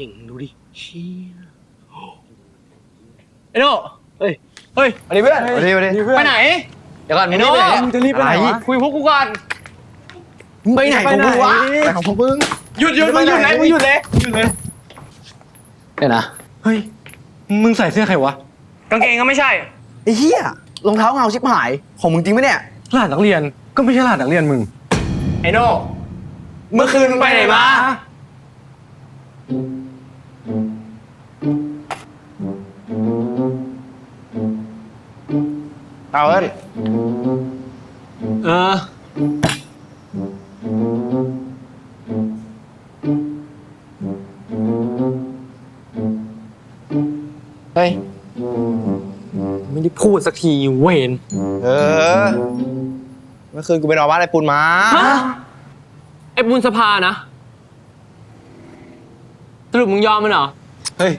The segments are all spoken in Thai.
เก่งดูดิเชี่ยไอ้โน่เฮ้ย เฮ้ยอันนี้เพื่อนอันนี้อันนี้ไปไหน เดี๋ยวก่อนไอ้โน่มึงจะรีบไปไหนวะคุยพวกกูก่อนมึงไปไหนของมึงวะไปของพวกมึงหยุดหยุดมึงหยุดเลยมึงหยุดเลยหยุดเลยเนี่ยนะ เฮ้ย มึงใส่เสื้อใครวะ กางเกงก็ไม่ใช่ ไอ้เหี้ย รองเท้าเงาชิบหาย ของมึงจริงปะเนี่ยรหัสนักเรียน ก็ไม่ใช่รหัสนักเรียนมึง ไอ้โน่ เมื่อคืนมึงไปไหนมาเอา เฮ้ย ไม่ได้พูดสักทีเวนเออ เมื่อคืนกูไปนอนบ้านไอ้ปุนมา ไอ้บุญสภานะ สรุปมึงยอมมันเหรอ เฮ้ย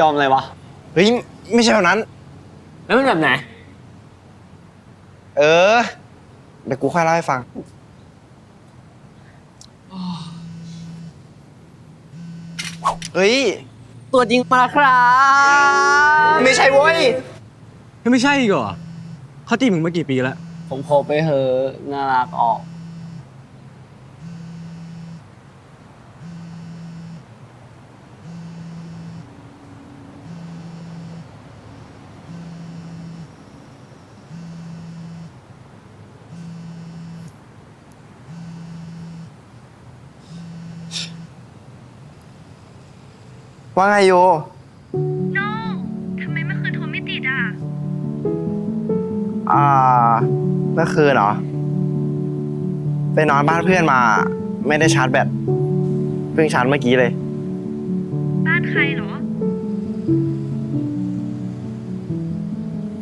ยอมอะไรวะ เฮ้ย ไม่ใช่แบบนั้น แล้วมันแบบไหน เออ เดี๋ยวกูค่อยเล่าให้ฟัง เฮ้ย ตัวจริงมาครับไม่ใช่เว้ย ไม่ใช่อีกเหรอเขาจีบมึงมากี่ปีแล้ว ผมโคไปเหอะน่ารักออก ว่าไงโย โน่ทำไมเมื่อคืนโทรไม่ติดอะ อ่าเมื่อคืนเหรอ ไปนอนบ้านเพื่อนมา ไม่ได้ชาร์จแบต เพิ่งชาร์จเมื่อกี้เลย บ้านใครเหรอ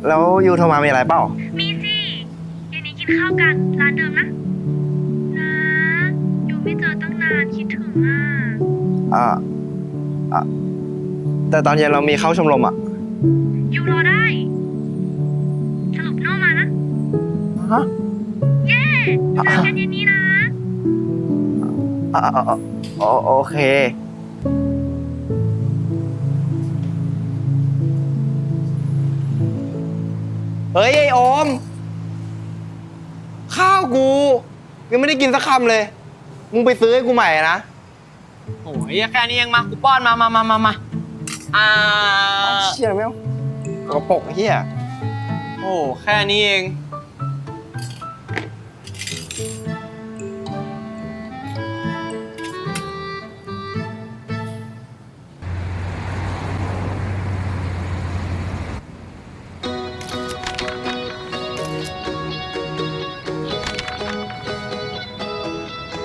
แล้วยูโทรมามีอะไรเปล่า มีสิเย็นนี้กินข้าวกัน ร้านเดิมนะ นะยูไม่เจอตั้งนานคิดถึงอะ อ่า อ่าแต่ตอนเย็นเรามีเข้าชมรมอะ ยูรอได้ สรุปโน่มานะ ฮะ เย้เจอกันเย็นนี้นะ อ่าอ่าอ่าโอโอเค เฮ้ยไอโอม ข้าวกู ยังไม่ได้กินสักคำเลย มึงไปซื้อให้กูใหม่นะ โอ้ยแค่นี้เองมากูป้อนมามามามามาอ่าเชี่ยไม่เอากระปรกเฮียโอ้แค่นี้เอง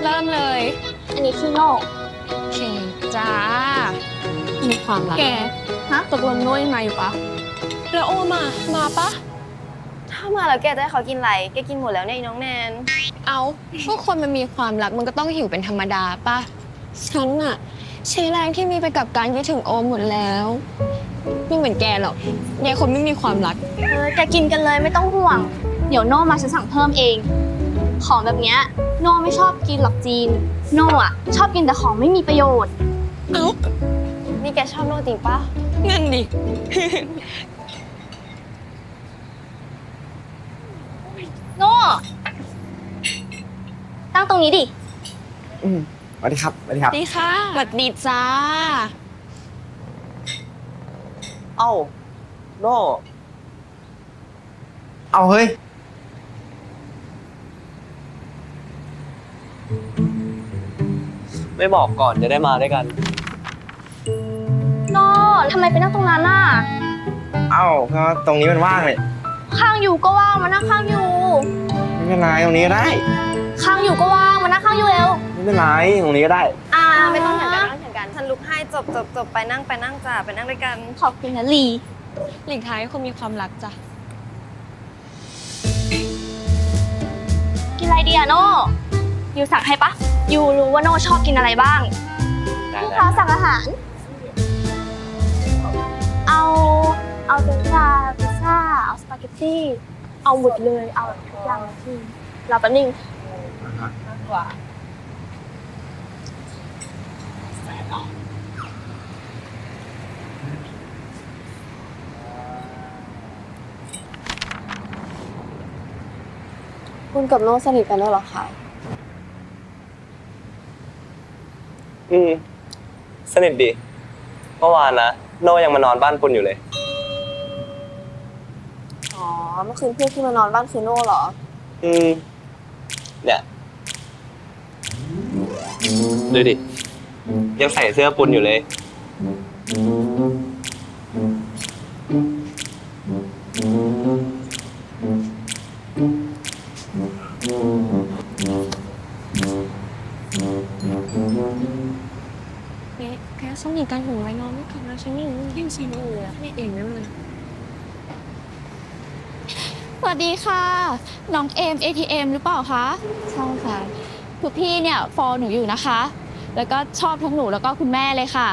เริ่มเลย อันนี้คือโน่โอเความรักแกฮะตกลงโน้ยมาอยู่ปะแล้วโอมา มาปะถ้ามาแล้วแกจะให้เขากินอะไร แกกินหมดแล้วเนี่ยไอ้น้องแนน เอาพวกคนมันมีความรักมันก็ต้องหิวเป็นธรรมดาปะฉันอะใช้แรงที่มีไปกับการคิดถึงโอมหมดแล้วไม่เหมือนแกหรอกแกคนไม่มีความรัก เออแกกินกันเลยไม่ต้องห่วง เดี๋ยวโน่มาฉันสั่งเพิ่มเอง ของแบบเนี้ยโน่ไม่ชอบกินหรอกจีน โน่อะชอบกินแต่ของไม่มีประโยชน์ เอ้านี่ แกชอบโน่จริงปะนั่นดิ โน่ตั้งตรงนี้ดิ อืมสวัสดีครับสวัสดีครับ ดีค่ะสวัสดีจ้า เอ้าโน่เอาเฮ้ย ไม่บอกก่อนจะได้มาด้วยกันโน่ ทำไมไปนั่งตรงนั้นน่ะ เอ้าก็ตรงนี้มันว่างเลยข้างอยู่ก็ว่างมานั่งข้างอยู่ ไม่เป็นไรตรงนี้ก็ได้ ข้างอยู่ก็ว่างมานั่งข้างอยู่เร็ว ไม่เป็นไรตรงนี้ก็ได้ อ่าไม่ต้องเหมือนกันไม่ต้องเหมือนกัน ฉันลุกให้จบจบจบไปนั่งไปนั่งจ้าไปนั่งด้วยกัน ขอบคุณนะลี หลีกท้ายคนมีความรักจ้ะ กินอะไรดีอะโน่ยูสั่งให้ปะยูรู้ว่าโน่ชอบกินอะไรบ้าง ลูกค้าสั่งอาหาร เอาเอาเซลิาพิซซ่าเอาสปาเกตตี้เอาหมดเลยเอาทุกอย่างที่ราแปบนึงมากกว่าคุณกับโน้สนิทกันด้วยเหรอคะอืม สนิทดี เมื่อวานนะ โน่ยังมานอนบ้านปุณอยู่เลย อ๋อ เมื่อคืนเพื่อนที่มานอนบ้านคือโน่เหรอ อืม เนี่ย ดูดิ ยังใส่เสื้อปุณอยู่เลย น้องเอม ATM หรือเปล่าคะ ใช่ค่ะ คือพี่เนี่ยฟอลหนูอยู่นะคะ แล้วก็ชอบทั้งหนูแล้วก็คุณแม่เลยค่ะ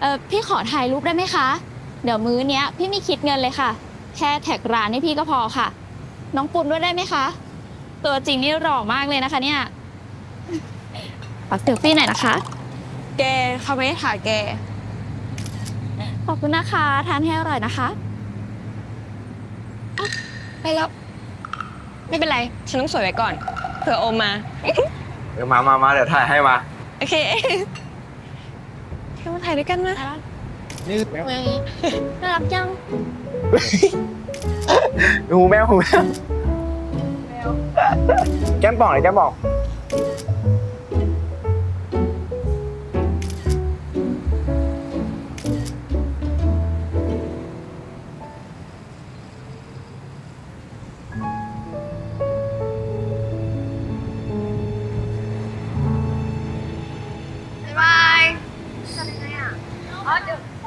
เออพี่ขอถ่ายรูปได้ไหมคะ เดี๋ยวมื้อเนี้ยพี่ไม่คิดเงินเลยค่ะ แค่แท็กร้านให้พี่ก็พอค่ะ น้องปุณด้วยได้ไหมคะ ตัวจริงนี่หล่อมากเลยนะคะเนี่ยขอเซลฟี่หน่อยนะคะ แกเขาไม่ได้ถ่ายแก ขอบคุณนะคะ ทานให้อร่อยนะคะ ไปแล้ว ไม่เป็นไร ฉันต้องสวยไว้ก่อน เผื่อโอมมาเดี๋ยวมามามาเดี๋ยวถ่ายให้มา โอเคแค่มาถ่ายด้วยกันนะนี่แมวน่ารักจังหูแมวหูแมวแก้มป่องเลยแก้มป่อง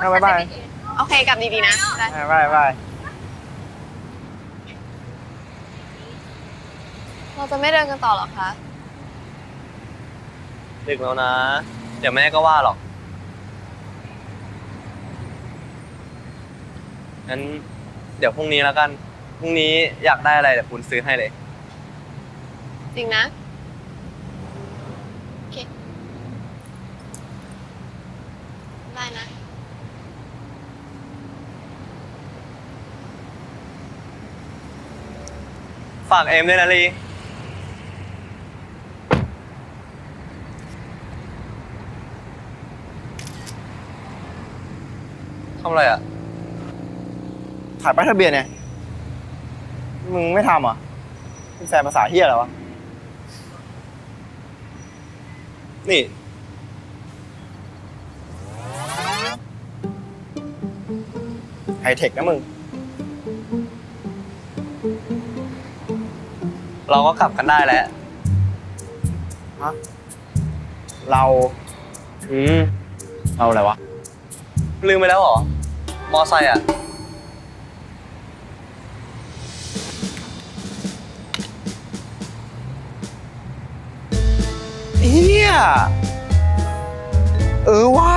เอาบายบายโอเคกลับดีๆนะบายบายบาย เราจะไม่เดินกันต่อหรอคะ ดึกแล้วนะ เดี๋ยวแม่ก็ว่าหรอก งั้น เดี๋ยวพรุ่งนี้แล้วกัน พรุ่งนี้อยากได้อะไรเดี๋ยวปุณซื้อให้เลย จริงนะ โอเค ได้นะ ฝากเอมด้วยนะลีทำอะไรอะ ถ่ายป้ายทะเบียนเนี่ย มึงไม่ทำเหรอเป็นแฟนภาษาเฮียเหรอวะ นี่ ไฮเทคนะมึง เราก็กลับกันได้แล้วเราอืมเอาอะไรวะ ลืมไปแล้วเหรอ มอไซค์อะ เฮียเออว่า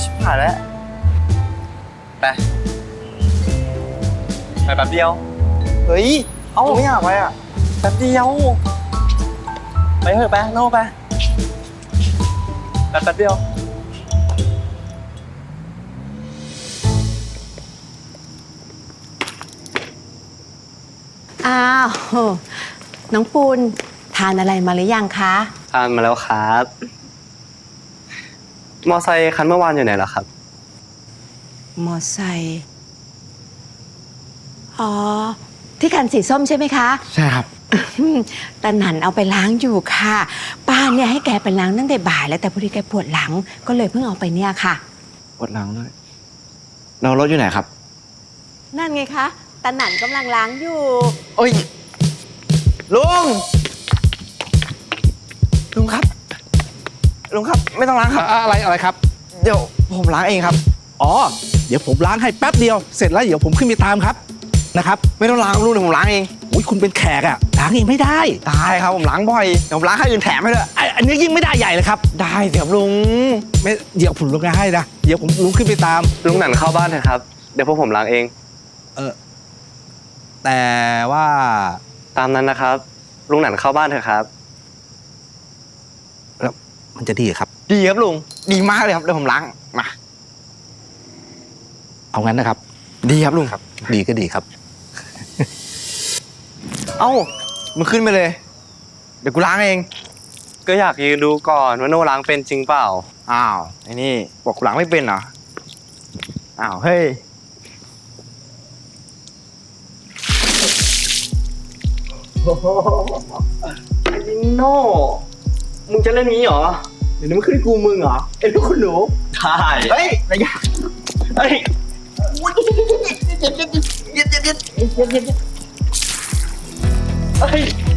ชิบหายแล้ว ไป ไปแป๊บเดียว เฮ้ย เอาไม่อยากไปอะแป๊บเดียว ไปเถอะไปโน่ไปแป๊บแป๊บเดียว อ้าว น้องปูน ทานอะไรมาหรือยังคะ ทานมาแล้วครับ มอไซค์คันเมื่อวานอยู่ไหนล่ะครับ มอไซค์ อ๋อ ที่คันสีส้มใช่ไหมคะ ใช่ครับ อืมตาหนันเอาไปล้างอยู่ค่ะ ป้าเนี่ยให้แกไปล้างตั้งแต่บ่ายแล้วแต่พอดีแกปวดหลังก็เลยเพิ่งเอาไปเนี่ยค่ะ ปวดหลังด้วยเรารถอยู่ไหนครับ นั่นไงคะตาหนันกำลังล้างอยู่ โอ้ย ลุง ลุงครับ ลุงครับ ไม่ต้องล้างครับ อะอะไรอะไรครับ เดี๋ยวผมล้างเองครับ อ๋อ เดี๋ยวผมล้างให้แป๊บเดียว เสร็จแล้วเดี๋ยวผมขึ้นไปตามครับ นะครับ ไม่ต้องล้างลุงเดี๋ยวผมล้างเองอุ้ยคุณเป็นแขกอะล้างเองไม่ได้ได้ครับผมล้างบ่อยเดี๋ยวผมล้างให้อื่นแถมให้ด้วยไอ้อันนี้ยิ่งไม่ได้ใหญ่เลยครับ ได้เดี๋ยวลุงไม่เดี๋ยวผมลงให้นะเดี๋ยวผมลุกขึ้นไปตาม ลุงหนันเข้าบ้านเถอะครับ เดี๋ยวพวกผมล้างเองแต่ว่าตามนั้นนะครับ ลุงหนันเข้าบ้านเถอะครับมันจะดีเหรอครับ ดีครับลุงดีมากเลยครับเดี๋ยวผมล้างมาเอางั้นนะครับ ดีครับลุงครับ ดีก็ดีครับ เอ้ามึงขึ้นไปเลย เดี๋ยวกูล้างเอง ก็อยากยืนดูก่อนว่าโน่ล้างเป็นจริงเปล่า อ้าวไอ้นี่บอกกูล้างไม่เป็นเหรอ อ้าวเฮ้ย ไอ้โน่ มึงจะเล่นนี้เหรอ เดี๋ยวนี้มันขึ้นกูมึงเหรอไอ้ลูกคุณหนูได้เฮ้ยระยะเฮ้ยเย็ดเย็ดเย็ดเย็ดเย็ดเย็ด 哎可以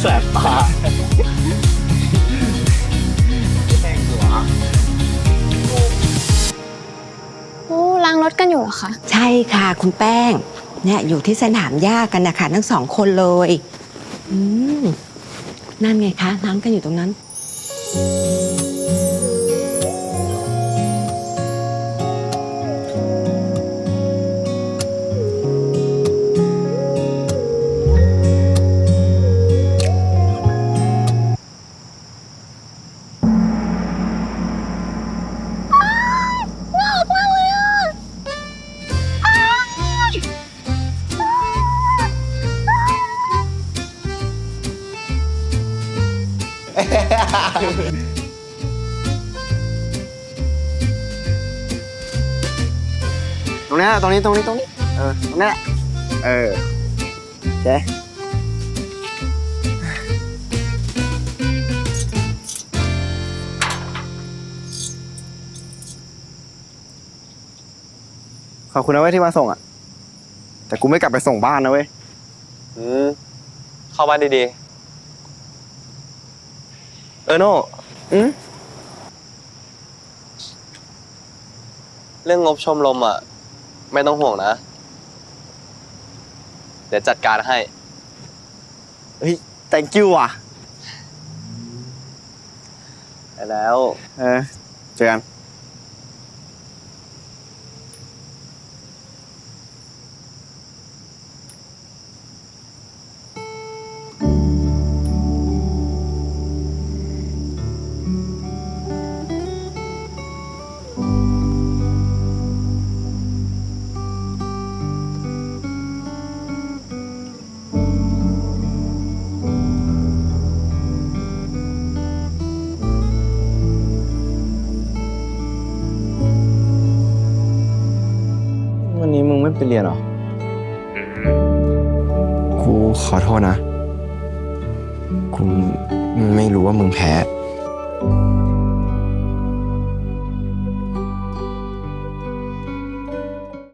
แสบตาแม่งหัวโอ้ล้างรถกันอยู่เหรอคะ ใช่ค่ะ คุณแป้ง เนี่ยอยู่ที่สนามหญ้ากันนะคะทั้งสองคนเลย อืม นั่นไงคะล้างกันอยู่ตรงนั้น ตรงนี้ตรงนี้ตรงนี้ตรงนี้ เออ ตรงนี้แหละ เออเจ๊ขอบคุณนะเว้ยที่มาส่งอะ แต่กูไม่กลับไปส่งบ้านนะเว้ย อืม เข้าบ้านดีๆ ออโน่อืมเรื่องงบชมรมอะ ไม่ต้องห่วงนะ เดี๋ยวจัดการให้ เฮ้ย thank you อะไปแล้ว เออเจอกันวัน ไปเรียนเหรอ กูขอโทษนะ กูไม่รู้ว่ามึงแพ้